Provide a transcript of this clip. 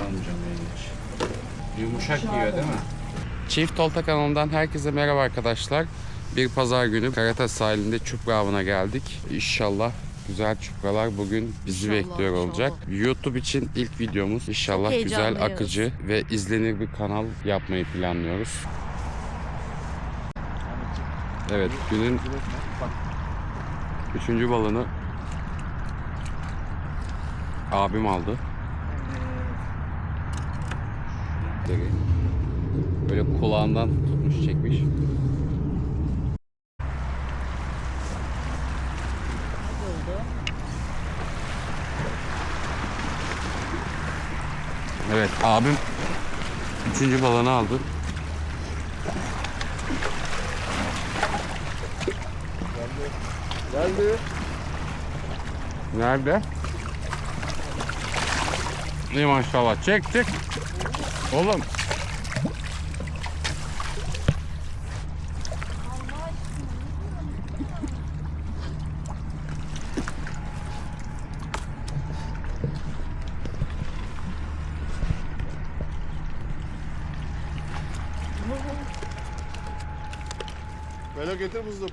Almayacağım. Yumuşak yiyor değil mi? Çift Olta kanalından herkese merhaba arkadaşlar. Bir pazar günü Karataş sahilinde çupra avına geldik. İnşallah güzel çupralar bugün bizi İnşallah, bekliyor inşallah. olacak. YouTube için ilk videomuz. İnşallah güzel, akıcı ve izlenir bir kanal yapmayı planlıyoruz. Evet, günün üçüncü balını abim aldı. Böyle kulağından tutmuş çekmiş. Evet abim üçüncü balonu aldı. Geldi. Nerede? İyi maşallah. Çek çek. Oğlum. Böyle getir buzluğu.